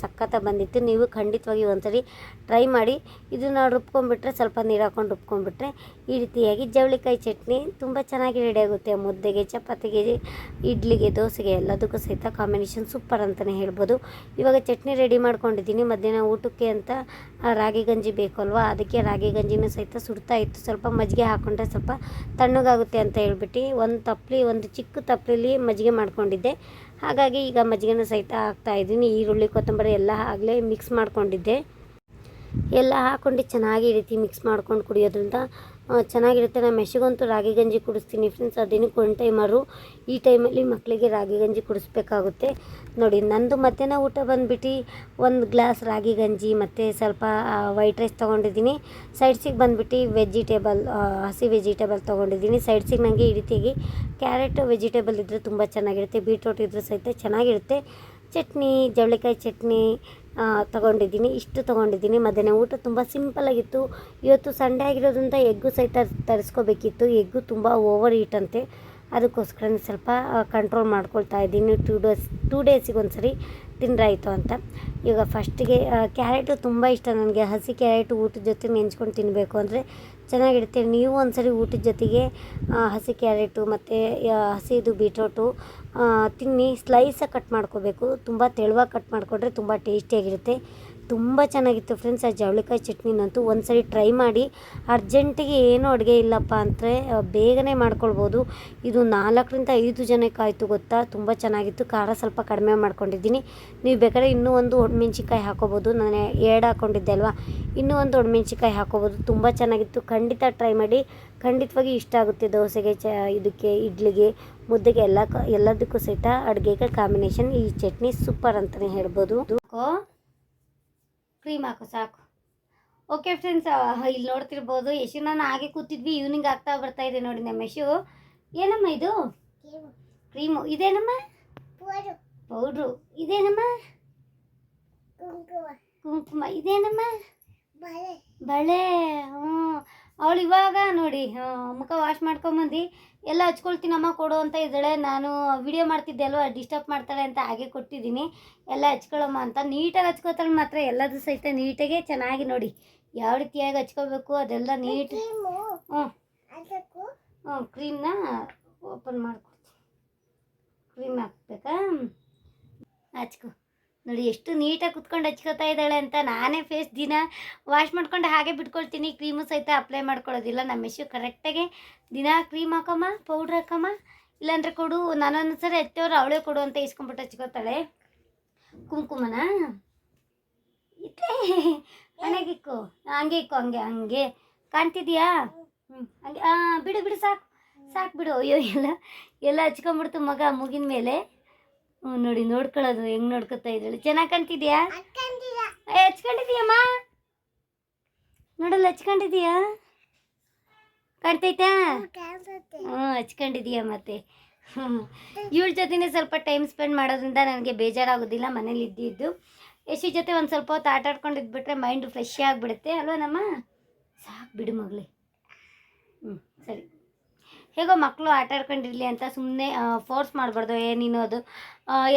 ಸಖತ್ತಾಗಿ ಬಂದಿತ್ತು. ನೀವು ಖಂಡಿತವಾಗಿ ಒಂದ್ಸರಿ ಟ್ರೈ ಮಾಡಿ. ಇದನ್ನು ರುಬ್ಕೊಂಡ್ಬಿಟ್ರೆ ಸ್ವಲ್ಪ ನೀರು ಹಾಕ್ಕೊಂಡು ರುಬ್ಕೊಂಡ್ಬಿಟ್ರೆ ಈ ರೀತಿಯಾಗಿ ಜವಳಿಕಾಯಿ ಚಟ್ನಿ ತುಂಬ ಚೆನ್ನಾಗಿ ರೆಡಿ ಆಗುತ್ತೆ. ಮುದ್ದೆಗೆ, ಚಪಾತಿಗೆ, ಇಡ್ಲಿಗೆ, ದೋಸೆಗೆ ಎಲ್ಲದಕ್ಕೂ ಸಹಿತ ಕಾಂಬಿನೇಷನ್ ಸೂಪರ್ ಅಂತಲೇ ಹೇಳ್ಬೋದು. ಇವಾಗ ಚಟ್ನಿ ರೆಡಿ ಮಾಡ್ಕೊಂಡಿದ್ದೀನಿ ಮಧ್ಯಾಹ್ನ ಊಟಕ್ಕೆ ಅಂತ ರಾಗಿ ಗಂಜಿ ಬೇಕಲ್ವಾ ಅದಕ್ಕೆ ರಾಗಿ ಗಂಜಿನೂ ಸಹಿತ ಸುಡ್ತಾ ಇತ್ತು. ಸ್ವಲ್ಪ ಮಜ್ಜಿಗೆ ಹಾಕ್ಕೊಂಡ್ರೆ ಸ್ವಲ್ಪ ತಣ್ಣಗಾಗುತ್ತೆ ಅಂತ ಹೇಳ್ಬಿಟ್ಟು ಒಂದು ತಪ್ಪಲಿ ಒಂದು ಚಿಕ್ಕ ತಪ್ಪಲಿ ಮಜ್ಜಿಗೆ ಮಾಡ್ಕೊಂಡಿದ್ದೆ. ಹಾಗಾಗಿ ಈಗ ಮಜ್ಜಿಗೆನೂ ಸಹಿತ ಹಾಕ್ತಾ ಇದ್ದೀನಿ. ಈರುಳ್ಳಿ, ಕೊತ್ತಂಬರಿ ಎಲ್ಲ ಆಗಲೇ ಮಿಕ್ಸ್ ಮಾಡಿಕೊಂಡಿದ್ದೆ. ಎಲ್ಲ ಹಾಕ್ಕೊಂಡು ಚೆನ್ನಾಗಿ ರೀತಿ ಮಿಕ್ಸ್ ಮಾಡ್ಕೊಂಡು ಕುಡಿಯೋದ್ರಿಂದ ಚೆನ್ನಾಗಿರುತ್ತೆ. ನಮ್ಮ ಮೆಶಿಗಂತೂ ರಾಗಿ ಗಂಜಿ ಕುಡಿಸ್ತೀನಿ ಫ್ರೆಂಡ್ಸ್ ಅದೇನಕ್ಕೆ ಒನ್ ಟೈಮರು ಈ ಟೈಮಲ್ಲಿ ಮಕ್ಕಳಿಗೆ ರಾಗಿ ಗಂಜಿ ಕುಡಿಸ್ಬೇಕಾಗುತ್ತೆ. ನೋಡಿ, ನಂದು ಮಧ್ಯಾಹ್ನ ಊಟ ಬಂದುಬಿಟ್ಟು ಒಂದು ಗ್ಲಾಸ್ ರಾಗಿ ಗಂಜಿ ಮತ್ತು ಸ್ವಲ್ಪ ವೈಟ್ ರೈಸ್ ತೊಗೊಂಡಿದ್ದೀನಿ. ಸೈಡ್ಸಿಗೆ ಬಂದುಬಿಟ್ಟು ವೆಜಿಟೇಬಲ್ ಹಸಿ ವೆಜಿಟೇಬಲ್ ತೊಗೊಂಡಿದ್ದೀನಿ. ಸೈಡ್ಸಿಗೆ ನನಗೆ ಈ ರೀತಿಯಾಗಿ ಕ್ಯಾರೆಟ್ ವೆಜಿಟೇಬಲ್ ಇದ್ದರೆ ತುಂಬ ಚೆನ್ನಾಗಿರುತ್ತೆ. ಬೀಟ್ರೋಟ್ ಇದ್ದರೆ ಸಹಿತ ಚೆನ್ನಾಗಿರುತ್ತೆ. ಚಟ್ನಿ, ಜವಳಿಕಾಯಿ ಚಟ್ನಿ ತಗೊಂಡಿದ್ದೀನಿ, ಇಷ್ಟು ತಗೊಂಡಿದ್ದೀನಿ. ಮಧ್ಯಾಹ್ನ ಊಟ ತುಂಬ ಸಿಂಪಲಾಗಿತ್ತು ಇವತ್ತು ಸಂಡೇ ಆಗಿರೋದ್ರಿಂದ ಎಗ್ಗು ಸಹಿತ ತರಿಸ್ಕೋಬೇಕಿತ್ತು. ಎಗ್ಗು ತುಂಬ ಓವರ್ ಹೀಟ್ ಅಂತೆ. ಅದಕ್ಕೋಸ್ಕರ ಸ್ವಲ್ಪ ಕಂಟ್ರೋಲ್ ಮಾಡ್ಕೊಳ್ತಾ ಇದ್ದೀನಿ. ಟೂ ಡೇಸ್ ಟೂ ಡೇಸಿಗೆ ಒಂದು ಸರಿ ತಿಂದ್ರಾಯಿತು ಅಂತ. ಈಗ ಫಸ್ಟಿಗೆ ಕ್ಯಾರೆಟು ತುಂಬ ಇಷ್ಟ ನನಗೆ. ಹಸಿ ಕ್ಯಾರೆಟು ಊಟದ ಜೊತೆ ನೆಂಚ್ಕೊಂಡು ತಿನ್ನಬೇಕು ಅಂದರೆ ಚೆನ್ನಾಗಿರುತ್ತೆ. ನೀವು ಒಂದ್ಸರಿ ಊಟದ ಜೊತೆಗೆ ಹಸಿ ಕ್ಯಾರೆಟು ಮತ್ತು ಹಸಿದು ಬೀಟ್ರೋಟು ತಿನ್ನಿ. ಸ್ಲೈಸಾಗಿ ಕಟ್ ಮಾಡ್ಕೋಬೇಕು. ತುಂಬ ತೆಳುವಾಗಿ ಕಟ್ ಮಾಡಿಕೊಂಡ್ರೆ ತುಂಬ ಟೇಸ್ಟಿಯಾಗಿರುತ್ತೆ ತುಂಬ ಚೆನ್ನಾಗಿತ್ತು ಫ್ರೆಂಡ್ಸ್, ಆ ಜವಳಿಕಾಯಿ ಚಟ್ನಿನಂತೂ ಒಂದು ಸರಿ ಟ್ರೈ ಮಾಡಿ. ಅರ್ಜೆಂಟಿಗೆ ಏನು ಅಡುಗೆ ಇಲ್ಲಪ್ಪ ಅಂದರೆ ಬೇಗನೆ ಮಾಡ್ಕೊಳ್ಬೋದು. ಇದು ನಾಲ್ಕರಿಂದ ಐದು ಜನಕ್ಕೆ ಆಯಿತು ಗೊತ್ತಾ? ತುಂಬ ಚೆನ್ನಾಗಿತ್ತು. ಖಾರ ಸ್ವಲ್ಪ ಕಡಿಮೆ ಮಾಡ್ಕೊಂಡಿದ್ದೀನಿ. ನೀವು ಬೇಕಾದ್ರೆ ಇನ್ನೂ ಒಂದು ಒಣಮೆಣ್ಸಿಕಾಯಿ ಹಾಕೋಬೋದು. ನಾನು ಎರಡು ಹಾಕ್ಕೊಂಡಿದ್ದೆ ಅಲ್ವಾ? ಇನ್ನೂ ಒಂದು ಒಣಮೆಣ್ಸಿಕಾಯಿ ಹಾಕೋಬೋದು. ತುಂಬ ಚೆನ್ನಾಗಿತ್ತು. ಖಂಡಿತ ಟ್ರೈ ಮಾಡಿ. ಖಂಡಿತವಾಗಿ ಇಷ್ಟ ಆಗುತ್ತೆ ದೋಸೆಗೆ, ಚ, ಇದಕ್ಕೆ, ಇಡ್ಲಿಗೆ, ಮುದ್ದೆಗೆ ಎಲ್ಲ ಎಲ್ಲದಕ್ಕೂ ಸಹಿತ ಅಡುಗೆಗೆ ಕಾಂಬಿನೇಷನ್ ಈ ಚಟ್ನಿ ಸೂಪರ್ ಅಂತಲೇ ಹೇಳ್ಬೋದು. ಕ್ರೀಮ್ ಹಾಕು ಸಾಕು. ಓಕೆ ಫ್ರೆಂಡ್ಸ್ ಇಲ್ಲಿ ನೋಡ್ತಿರ್ಬೋದು ಯಶು ನಾನು ಹಾಗೆ ಕೂತಿದ್ವಿ ಈವ್ನಿಂಗ್ ಆಗ್ತಾ ಬರ್ತಾ ಇದೆ ನೋಡಿ ನಮ್ಮ ಯಶು. ಏನಮ್ಮ ಇದು? ಕ್ರೀಮು. ಇದೇನಮ್ಮ? ಪೌಡ್ರು. ಇದೇನಮ್ಮ? ಕುಂಕುಮ. ಇದೇನಮ್ಮ? ಬಳೆ. ಹ್ಞೂ ಅವಳು ಇವಾಗ ನೋಡಿ ಮುಖ ವಾಶ್ ಮಾಡ್ಕೊಂಬಂದು ಎಲ್ಲ ಹಚ್ಕೊಳ್ತೀನಮ್ಮ ಕೊಡು ಅಂತ ಇದ್ದಾಳೆ. ನಾನು ವಿಡಿಯೋ ಮಾಡ್ತಿದ್ದೆ ಅಲ್ವಾ ಡಿಸ್ಟರ್ಬ್ ಮಾಡ್ತಾಳೆ ಅಂತ ಹಾಗೆ ಕೊಟ್ಟಿದ್ದೀನಿ. ಎಲ್ಲ ಹಚ್ಕೊಳ್ಳಮ್ಮ ಅಂತ ನೀಟಾಗಿ ಹಚ್ಕೋತಾಳೆ ಮಾತ್ರ, ಎಲ್ಲದೂ ಸಹಿತ ನೀಟಾಗೆ ಚೆನ್ನಾಗಿ ನೋಡಿ. ಯಾವ ರೀತಿಯಾಗಿ ಹಚ್ಕೋಬೇಕು, ಅದೆಲ್ಲ ನೀಟ್ ಹ್ಞೂ ಹ್ಞೂ ಕ್ರೀಮ್ನ ಓಪನ್ ಮಾಡ್ಕೊಡ್ತೀನಿ. ಕ್ರೀಮ್ ಹಾಕ್ಬೇಕಾ? ಹಚ್ಕೊ. ನೋಡಿ, ಎಷ್ಟು ನೀಟಾಗಿ ಕುತ್ಕೊಂಡು ಹಚ್ಕೋತಾ ಇದ್ದಾಳೆ ಅಂತ ನಾನೇ ಫೇಸ್ ದಿನ ವಾಶ್ ಮಾಡ್ಕೊಂಡು ಹಾಗೆ ಬಿಟ್ಕೊಳ್ತೀನಿ. ಕ್ರೀಮು ಸಹಿತ ಅಪ್ಲೈ ಮಾಡ್ಕೊಳ್ಳೋದಿಲ್ಲ. ನಮ್ಮ ಮೆಶು ಕರೆಕ್ಟಾಗಿ ದಿನ ಕ್ರೀಮ್ ಹಾಕಮ್ಮ ಪೌಡ್ರ್ ಹಾಕಮ್ಮ. ಇಲ್ಲಾಂದ್ರೆ ಕೊಡು ನಾನೊಂದು ಸರಿ ಎತ್ತವ್ರು ಅವಳೇ ಕೊಡು ಅಂತ ಇಸ್ಕೊಂಬಿಟ್ಟು ಹಚ್ಕೋತಾಳೆ. ಕುಂಕುಮನ? ಇತ್ತೇ ಮನೆಗೆ ಇಕ್ಕು. ಹಂಗೆ ಇಕ್ಕು, ಹಂಗೆ ಹಂಗೆ. ಕಾಣ್ತಿದ್ಯಾ? ಹ್ಞೂ ಹಂಗೆ ಬಿಡು ಬಿಡು, ಸಾಕು. ಸಾಕು ಬಿಡು. ಅಯ್ಯೋ, ಎಲ್ಲ ಎಲ್ಲ ಹಚ್ಕೊಂಬಿಡ್ತು ಮಗ ಮುಗಿನ ಮೇಲೆ ನೋಡಿ ನೋಡ್ಕೊಳ್ಳೋದು ಹೆಂಗ್ ನೋಡ್ಕೊತಾ ಇದ್ದಾಳೆ. ಚೆನ್ನಾಗಿ ಕಾಣ್ತಿದ್ಯಾ? ಹಚ್ಕೊಂಡಿದ್ಯಮ್ಮ? ನೋಡಲ್ಲ ಹಚ್ಕೊಂಡಿದ್ಯಾ? ಕಾಣ್ತೈತಾ? ಹ್ಞೂ ಹಚ್ಕೊಂಡಿದೀಯ ಮತ್ತೆ. ಇವಳ ಜೊತೆನೇ ಸ್ವಲ್ಪ ಟೈಮ್ ಸ್ಪೆಂಡ್ ಮಾಡೋದ್ರಿಂದ ನನಗೆ ಬೇಜಾರಾಗೋದಿಲ್ಲ ಮನೇಲಿ ಇದ್ದಿದ್ದು. ಯಶಿ ಜೊತೆ ಒಂದು ಸ್ವಲ್ಪ ಹೊತ್ತು ಆಟ ಆಡ್ಕೊಂಡು ಇದ್ಬಿಟ್ರೆ ಮೈಂಡ್ ಫ್ರೆಶ್ ಆಗಿಬಿಡುತ್ತೆ ಅಲ್ವಾ ನಮ್ಮ? ಸಾಕು ಬಿಡು ಮಗಳೇ. ಹ್ಞೂ ಸರಿ. ಹೇಗೋ ಮಕ್ಕಳು ಆಟ ಆಡ್ಕೊಂಡಿರಲಿ ಅಂತ ಸುಮ್ಮನೆ ಫೋರ್ಸ್ ಮಾಡಬಾರ್ದು. ಏ ನೀನು ಅದು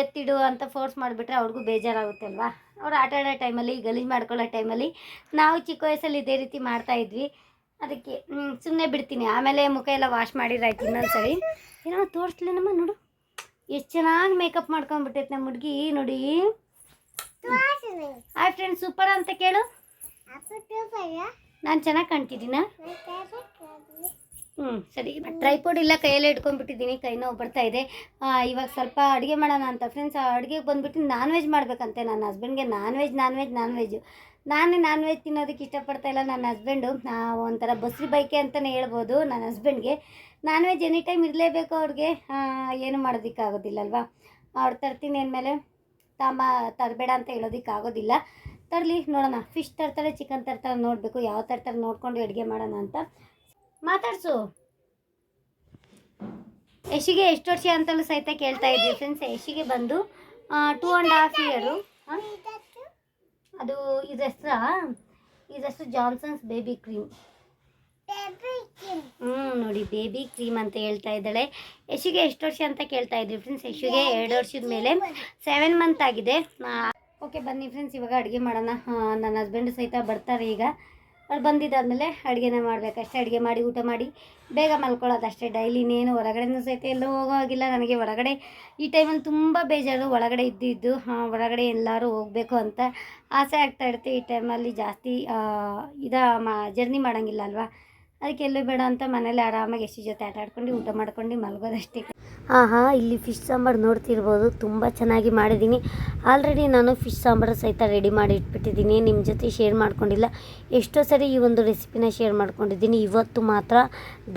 ಎತ್ತಿಡು ಅಂತ ಫೋರ್ಸ್ ಮಾಡಿಬಿಟ್ರೆ ಅವ್ರಿಗೂ ಬೇಜಾರಾಗುತ್ತೆ ಅಲ್ವಾ? ಅವ್ರು ಆಟ ಆಡೋ ಟೈಮಲ್ಲಿ ಗಲೀಜು ಮಾಡ್ಕೊಳ್ಳೋ ಟೈಮಲ್ಲಿ ನಾವು ಚಿಕ್ಕ ವಯಸ್ಸಲ್ಲಿ ಇದೇ ರೀತಿ ಮಾಡ್ತಾ ಇದ್ವಿ. ಅದಕ್ಕೆ ಸುಮ್ಮನೆ ಬಿಡ್ತೀನಿ. ಆಮೇಲೆ ಮುಖ ಎಲ್ಲ ವಾಶ್ ಮಾಡಿರಾಯ್ತು ಇನ್ನೊಂದ್ಸರಿ. ಏನೋ ತೋರಿಸ್ಲೇನಮ್ಮ ನೋಡು. ಎಷ್ಟು ಚೆನ್ನಾಗಿ ಮೇಕಪ್ ಮಾಡ್ಕೊಂಡ್ಬಿಟ್ಟೈತೆ ನಮ್ಮ ಹುಡುಗಿ ನೋಡಿ. ಹಾಯ್ ಫ್ರೆಂಡ್ಸ್ ಸೂಪರ್ ಅಂತ ಕೇಳು. ನಾನು ಚೆನ್ನಾಗಿ ಕಾಣ್ತಿದ್ದೀನಾ? ಹ್ಞೂ ಸರಿ ಟ್ರೈಪೋಡ್ ಇಲ್ಲ, ಕೈಯಲ್ಲೇ ಇಟ್ಕೊಂಡ್ಬಿಟ್ಟಿದ್ದೀನಿ ಕೈ ನೋವು ಬರ್ತಾ ಇದೆ. ಇವಾಗ ಸ್ವಲ್ಪ ಅಡುಗೆ ಮಾಡೋಣ ಅಂತ ಫ್ರೆಂಡ್ಸ್ ಆ ಅಡುಗೆಗೆ ಬಂದ್ಬಿಟ್ಟು ನಾನ್ ವೆಜ್ ಮಾಡಬೇಕಂತೆ ನನ್ನ ಹಸ್ಬೆಂಡ್ಗೆ non veg non veg non veg ನಾನೇ ನಾನ್ ವೆಜ್ ತಿನ್ನೋದಕ್ಕೆ ಇಷ್ಟಪಡ್ತಾ ಇಲ್ಲ ನನ್ನ ಹಸ್ಬೆಂಡು ಒಂಥರ ಬಸ್ರಿ ಬೈಕೆ ಅಂತಲೇ ಹೇಳ್ಬೋದು ನನ್ನ ಹಸ್ಬೆಂಡ್ಗೆ ನಾನ್ ವೆಜ್ ಎನಿ ಟೈಮ್ ಇರಲೇಬೇಕು ಅವ್ರಿಗೆ. ಏನು ಮಾಡೋದಕ್ಕಾಗೋದಿಲ್ಲಲ್ವಾ? ಅವ್ರು ತರ್ತೀನಿ ಅಂದಮೇಲೆ ತಾಮ ತರಬೇಡ ಅಂತ ಹೇಳೋದಕ್ಕಾಗೋದಿಲ್ಲ. ತರಲಿ, ನೋಡೋಣ. ಫಿಶ್ ತರ್ತಾರೆ ಚಿಕನ್ ತರ್ತಾರೆ, ನೋಡಬೇಕು. ಯಾವ ತರ್ತಾರೆ ನೋಡ್ಕೊಂಡು ಅಡುಗೆ ಮಾಡೋಣ ಅಂತ. ಮಾತಾಡ್ಸು. ಯಶಿಗೆ ಎಷ್ಟು ವರ್ಷ ಅಂತಲೂ ಸಹಿತ ಕೇಳ್ತಾ ಇದ್ದೀವಿ ಫ್ರೆಂಡ್ಸ್ ಯಶಿಗೆ ಬಂದು ಟೂ ಆ್ಯಂಡ್ ಹಾಫ್ ಇಯರು ಅದು ಇದ್ರ ಹೆಸ್ರಾ? ಇದ್ರ ಹೆಸರು ಜಾನ್ಸನ್ಸ್ ಬೇಬಿ ಕ್ರೀಮ್ ಹ್ಞೂ ನೋಡಿ ಬೇಬಿ ಕ್ರೀಮ್ ಅಂತ ಹೇಳ್ತಾ ಇದ್ದಾಳೆ. ಯಶಿಗೆ ಎಷ್ಟು ವರ್ಷ ಅಂತ ಕೇಳ್ತಾ ಇದ್ವಿ ಫ್ರೆಂಡ್ಸ್ ಯಶಿಗೆ ಎರಡು ವರ್ಷದ ಮೇಲೆ ಸೆವೆನ್ ಮಂತ್ ಆಗಿದೆ. ಓಕೆ ಬನ್ನಿ ಫ್ರೆಂಡ್ಸ್ ಇವಾಗ ಅಡುಗೆ ಮಾಡೋಣ. ನನ್ನ ಹಸ್ಬೆಂಡ್ ಸಹಿತ ಬರ್ತಾರೆ ಈಗ. ಅವ್ರು ಬಂದಿದ್ದಾದಮೇಲೆ ಅಡುಗೆನ ಮಾಡಬೇಕಷ್ಟೇ ಅಡುಗೆ ಮಾಡಿ, ಊಟ ಮಾಡಿ. ಬೇಗ ಮಲ್ಕೊಳ್ಳೋದು ಅಷ್ಟೇ. ಡೈಲಿ ಇನ್ನೇನು ಹೊರಗಡೆನೂ ಸಹಿತ ಎಲ್ಲೂ ಹೋಗೋ ಹಾಗಿಲ್ಲ ನನಗೆ ಹೊರಗಡೆ ಈ ಟೈಮಲ್ಲಿ ತುಂಬ ಬೇಜಾರು. ಒಳಗಡೆ ಇದ್ದಿದ್ದು ಹಾಂ ಹೊರಗಡೆ ಎಲ್ಲರೂ ಹೋಗಬೇಕು ಅಂತ ಆಸೆ ಆಗ್ತಾ ಇರುತ್ತೆ. ಈ ಟೈಮಲ್ಲಿ ಜಾಸ್ತಿ ಇದ, ಮಾ, ಜರ್ನಿ ಮಾಡೋಂಗಿಲ್ಲ ಅಲ್ವಾ? ಅದಕ್ಕೆ ಎಲ್ಲೂ ಬೇಡ ಅಂತ ಮನೇಲಿ ಆರಾಮಾಗಿ ಎಷ್ಟು ಜೊತೆ ಆಟ ಆಡ್ಕೊಂಡು, ಊಟ ಮಾಡ್ಕೊಂಡು ಮಲ್ಗೋದಷ್ಟೇ ಹಾಂ ಹಾಂ ಇಲ್ಲಿ ಫಿಶ್ ಸಾಂಬಾರು ನೋಡ್ತಿರ್ಬೋದು. ತುಂಬ ಚೆನ್ನಾಗಿ ಮಾಡಿದ್ದೀನಿ. ಆಲ್ರೆಡಿ ನಾನು ಫಿಶ್ ಸಾಂಬಾರು ಸಹಿತ ರೆಡಿ ಮಾಡಿ ಇಟ್ಬಿಟ್ಟಿದ್ದೀನಿ. ನಿಮ್ಮ ಜೊತೆ ಶೇರ್ ಮಾಡ್ಕೊಂಡಿಲ್ಲ. ಎಷ್ಟೋ ಸರಿ ಈ ಒಂದು ರೆಸಿಪಿನ ಶೇರ್ ಮಾಡ್ಕೊಂಡಿದ್ದೀನಿ. ಇವತ್ತು ಮಾತ್ರ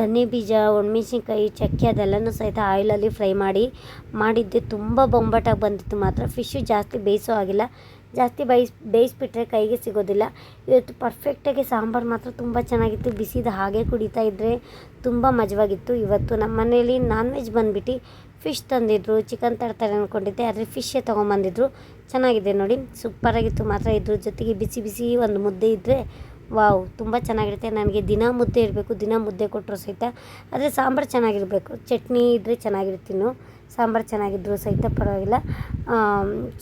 ಧನ್ಯ ಬೀಜ, ಒಣಮೆಣಸಿನ್ಕಾಯಿ, ಚಕ್ಕೆ ಅದೆಲ್ಲನೂ ಸಹಿತ ಆಯಿಲಲ್ಲಿ ಫ್ರೈ ಮಾಡಿ ಮಾಡಿದ್ದೆ. ತುಂಬ ಬೊಂಬಾಟಾಗಿ ಬಂದಿತ್ತು ಮಾತ್ರ. ಫಿಶ್ಶು ಜಾಸ್ತಿ ಬೇಯಿಸೋ ಆಗಿಲ್ಲ ಜಾಸ್ತಿ ಬೇಯಿಸ್, ಬೇಯಿಸ್ಬಿಟ್ರೆ ಕೈಗೆ ಸಿಗೋದಿಲ್ಲ. ಇವತ್ತು ಪರ್ಫೆಕ್ಟಾಗಿ ಸಾಂಬಾರು ಮಾತ್ರ ತುಂಬ ಚೆನ್ನಾಗಿತ್ತು. ಬಿಸಿದ ಹಾಗೆ ಕುಡಿತಾ ಇದ್ದರೆ ತುಂಬ ಮಜವಾಗಿತ್ತು. ಇವತ್ತು ನಮ್ಮ ಮನೇಲಿ ನಾನ್ ವೆಜ್ ಬಂದುಬಿಟ್ಟು ಫಿಶ್ ತಂದಿದ್ರು ಚಿಕನ್ ತರ್ತಾರೆ ಅಂದ್ಕೊಂಡಿದ್ದೆ ಆದರೆ ಫಿಶ್ಶೇ ತೊಗೊಂಬಂದಿದ್ರು. ಚೆನ್ನಾಗಿದೆ ನೋಡಿ. ಸೂಪರಾಗಿತ್ತು ಮಾತ್ರ ಇದ್ರ ಜೊತೆಗೆ ಬಿಸಿ ಬಿಸಿ ಒಂದು ಮುದ್ದೆ ಇದ್ದರೆ ವಾವ್, ತುಂಬ ಚೆನ್ನಾಗಿರುತ್ತೆ. ನನಗೆ ದಿನ ಮುದ್ದೆ ಇರಬೇಕು. ದಿನ ಮುದ್ದೆ ಕೊಟ್ಟರು ಸಹಿತ. ಆದರೆ ಸಾಂಬಾರು ಚೆನ್ನಾಗಿರಬೇಕು. ಚಟ್ನಿ ಇದ್ದರೆ ಚೆನ್ನಾಗಿರ್ತೀನು. ಸಾಂಬಾರು ಚೆನ್ನಾಗಿದ್ರು ಸಹಿತ ಪರವಾಗಿಲ್ಲ.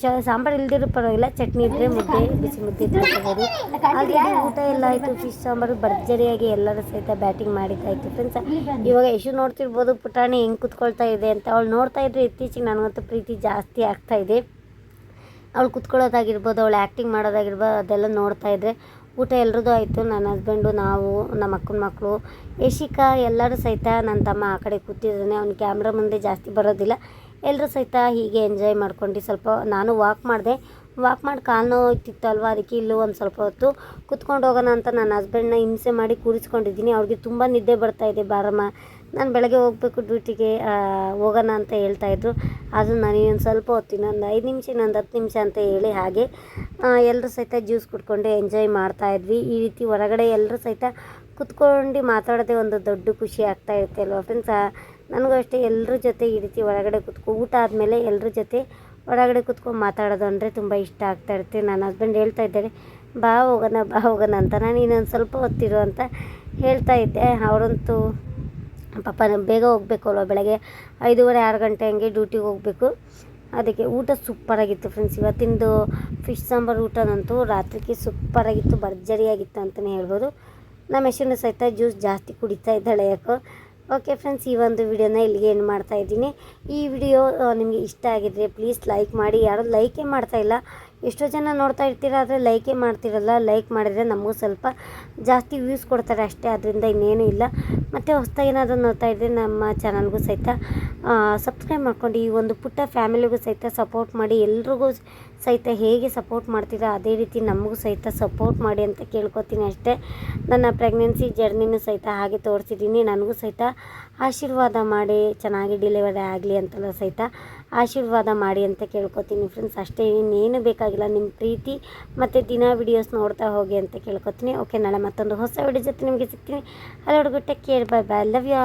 ಚ, ಸಾಂಬಾರು ಇಲ್ದಿರೂ ಪರವಾಗಿಲ್ಲ. ಚಟ್ನಿ ಇದ್ದರೆ ಮುದ್ದೆ, ಬಿಸಿ ಮುದ್ದೆ ತಗೋದು ಹಾಗೆ ಊಟ ಎಲ್ಲ ಆಯಿತು ಫಿಶ್ ಸಾಂಬಾರು, ಭರ್ಜರಿಯಾಗಿ ಎಲ್ಲರೂ ಸಹಿತ ಬ್ಯಾಟಿಂಗ್ ಮಾಡಿದ್ದಾಯಿತು ಫ್ರೆಂಡ್ಸ್ ಇವಾಗ ಯಶು ನೋಡ್ತಿರ್ಬೋದು, ಪುಟಾಣಿ ಹೆಂಗೆ ಕುತ್ಕೊಳ್ತಾ ಇದೆ ಅಂತ. ಅವಳು ನೋಡ್ತಾ ಇದ್ರೆ, ಇತ್ತೀಚೆಗೆ ನನಗಂತೂ ಪ್ರೀತಿ ಜಾಸ್ತಿ ಆಗ್ತಾ ಇದೆ. ಅವಳು ಕುತ್ಕೊಳ್ಳೋದಾಗಿರ್ಬೋದು, ಅವಳು ಆ್ಯಕ್ಟಿಂಗ್ ಮಾಡೋದಾಗಿರ್ಬೋದು, ಅದೆಲ್ಲ ನೋಡ್ತಾ ಇದ್ದರೆ ಊಟ ಎಲ್ರದ್ದು ಆಯಿತು, ನನ್ನ ಹಸ್ಬೆಂಡು ನಾವು, ನಮ್ಮ ಅಕ್ಕನ ಮಕ್ಕಳು ಯಶಿಕಾ ಎಲ್ಲರೂ ಸಹಿತ ನನ್ನ ತಮ್ಮ ಆ ಕಡೆ ಕೂತಿದ್ದಾನೆ. ಅವ್ನು ಕ್ಯಾಮ್ರಾ ಮುಂದೆ ಜಾಸ್ತಿ ಬರೋದಿಲ್ಲ. ಎಲ್ಲರೂ ಸಹಿತ ಹೀಗೆ ಎಂಜಾಯ್ ಮಾಡ್ಕೊಂಡು ಸ್ವಲ್ಪ ನಾನು ವಾಕ್ ಮಾಡಿದೆ. ವಾಕ್ ಮಾಡಿ ಕಾಲು ನೋಯ್ತಿತ್ತು ಅಲ್ವಾ ಅದಕ್ಕೆ ಇಲ್ಲೂ ಒಂದು ಸ್ವಲ್ಪ ಹೊತ್ತು ಕುತ್ಕೊಂಡು ಹೋಗೋಣ ಅಂತ ನನ್ನ ಹಸ್ಬೆಂಡ್ನ ಹಿಂಸೆ ಮಾಡಿ ಕೂರಿಸ್ಕೊಂಡಿದ್ದೀನಿ. ಅವ್ರಿಗೆ ತುಂಬ ನಿದ್ದೆ ಬರ್ತಾ ಇದೆ, ಬಾರಮ್ಮ. ನಾನು ಬೆಳಗ್ಗೆ ಹೋಗಬೇಕು ಡ್ಯೂಟಿಗೆ ಹೋಗೋಣ ಅಂತ ಹೇಳ್ತಾಯಿದ್ರು ಅದು ನಾನು ಇನ್ನೊಂದು ಸ್ವಲ್ಪ ಹೊತ್ತು ಇನ್ನೊಂದು ಐದು ನಿಮಿಷ, ಇನ್ನೊಂದು ಹತ್ತು ನಿಮಿಷ ಅಂತ ಹೇಳಿ ಹಾಗೆ ಎಲ್ಲರೂ ಸಹಿತ ಜ್ಯೂಸ್ ಕುಡ್ಕೊಂಡು ಎಂಜಾಯ್ ಮಾಡ್ತಾ ಇದ್ವಿ. ಈ ರೀತಿ ಹೊರಗಡೆ ಎಲ್ಲರೂ ಸಹಿತ ಕುತ್ಕೊಂಡು ಮಾತಾಡೋದೇ ಒಂದು ದೊಡ್ಡ ಖುಷಿ ಆಗ್ತಾ ಇರುತ್ತೆ ಅಲ್ವಾ ಫ್ರೆಂಡ್ಸ್ ನನಗೂ ಅಷ್ಟೇ ಎಲ್ಲರ ಜೊತೆ ಈ ರೀತಿ ಹೊರಗಡೆ ಕುತ್ಕೊ, ಊಟ ಆದಮೇಲೆ ಎಲ್ಲರ ಜೊತೆ ಹೊರಗಡೆ ಕುತ್ಕೊಂಡು ಮಾತಾಡೋದು ಅಂದರೆ ತುಂಬ ಇಷ್ಟ ಆಗ್ತಾ ಇರುತ್ತೆ. ನನ್ನ ಹಸ್ಬೆಂಡ್ ಹೇಳ್ತಾ ಇದ್ದಾರೆ, ಬಾ ಹೋಗೋಣ ಬಾ ಹೋಗೋಣ ಅಂತ. ನಾನು ಇನ್ನೊಂದು ಸ್ವಲ್ಪ ಹೊತ್ತಿರು ಅಂತ ಹೇಳ್ತಾ ಇದ್ದೆ. ಅವರಂತೂ ಪಾಪ ಬೇಗ ಹೋಗಬೇಕು ಅಲ್ವ ಬೆಳಗ್ಗೆ ಐದೂವರೆ, ಆರು ಗಂಟೆ ಹಂಗೆ ಡ್ಯೂಟಿಗೆ ಹೋಗಬೇಕು. ಅದಕ್ಕೆ ಊಟ ಸೂಪರಾಗಿತ್ತು ಫ್ರೆಂಡ್ಸ್ ಇವತ್ತಿಂದು ಫಿಶ್ ಸಾಂಬಾರು ಊಟನಂತೂ ರಾತ್ರಿಗೆ ಸೂಪರಾಗಿತ್ತು ಭರ್ಜರಿಯಾಗಿತ್ತು ಅಂತಲೇ ಹೇಳ್ಬೋದು. ನಮ್ಮ ಯಶನು ಸಹಿತ ಜ್ಯೂಸ್ ಜಾಸ್ತಿ ಕುಡಿತಾ ಇದ್ದಾಳೆ ಯಾಕೋ. ಓಕೆ ಫ್ರೆಂಡ್ಸ್ ಈ ಒಂದು ವಿಡಿಯೋನ ಇಲ್ಲಿಗೆ ಏನು ಮಾಡ್ತಾ ಇದ್ದೀನಿ. ಈ ವಿಡಿಯೋ ನಿಮಗೆ ಇಷ್ಟ ಆಗಿದ್ರೆ ಪ್ಲೀಸ್ ಲೈಕ್ ಮಾಡಿ, ಯಾರೂ ಲೈಕೇ ಮಾಡ್ತಾ ಇಲ್ಲ ಎಷ್ಟೋ ಜನ ನೋಡ್ತಾ ಇರ್ತೀರ, ಆದರೆ ಲೈಕೇ ಮಾಡ್ತಿರಲ್ಲ. ಲೈಕ್ ಮಾಡಿದರೆ ನಮಗೂ ಸ್ವಲ್ಪ ಜಾಸ್ತಿ ವ್ಯೂಸ್ ಕೊಡ್ತಾರೆ ಅಷ್ಟೇ. ಅದರಿಂದ ಇನ್ನೇನು ಇಲ್ಲ. ಮತ್ತು ಹೊಸ್ದಾಗಿ ಏನಾದರೂ ನೋಡ್ತಾ ಇದ್ದರೆ ನಮ್ಮ ಚಾನಲ್ಗೂ ಸಹಿತ ಸಬ್ಸ್ಕ್ರೈಬ್ ಮಾಡ್ಕೊಂಡು, ಈ ಒಂದು ಪುಟ್ಟ ಫ್ಯಾಮಿಲಿಗೂ ಸಹಿತ ಸಪೋರ್ಟ್ ಮಾಡಿ, ಎಲ್ರಿಗೂ ಸಹಿತ ಹೇಗೆ ಸಪೋರ್ಟ್ ಮಾಡ್ತೀರಾ, ಅದೇ ರೀತಿ ನಮಗೂ ಸಹಿತ ಸಪೋರ್ಟ್ ಮಾಡಿ ಅಂತ ಕೇಳ್ಕೊತೀನಿ ಅಷ್ಟೇ. ನನ್ನ ಪ್ರೆಗ್ನೆನ್ಸಿ ಜರ್ನಿನೂ ಸಹಿತ ಹಾಗೆ ತೋರಿಸಿದ್ದೀನಿ. ನನಗೂ ಸಹಿತ ಆಶೀರ್ವಾದ ಮಾಡಿ, ಚೆನ್ನಾಗಿ ಡೆಲಿವರಿ ಆಗಲಿ ಅಂತೆಲ್ಲ ಸಹಿತ. ಆಶೀರ್ವಾದ ಮಾಡಿ ಅಂತ ಕೇಳ್ಕೊತೀನಿ ಫ್ರೆಂಡ್ಸ್ ಅಷ್ಟೇ, ಇನ್ನೇನು ಬೇಕಾಗಿಲ್ಲ. ನಿಮ್ಮ ಪ್ರೀತಿ ಮತ್ತು ದಿನ ವಿಡಿಯೋಸ್ ನೋಡ್ತಾ ಹೋಗಿ ಅಂತ ಕೇಳ್ಕೊತೀನಿ. ಓಕೆ ನಾಳೆ ಮತ್ತೊಂದು ಹೊಸ ವಿಡಿಯೋ ಜೊತೆ ನಿಮಗೆ ಸಿಗ್ತೀನಿ. ಅಲ್ಲಿವರೆಗೂ take care bye bye love you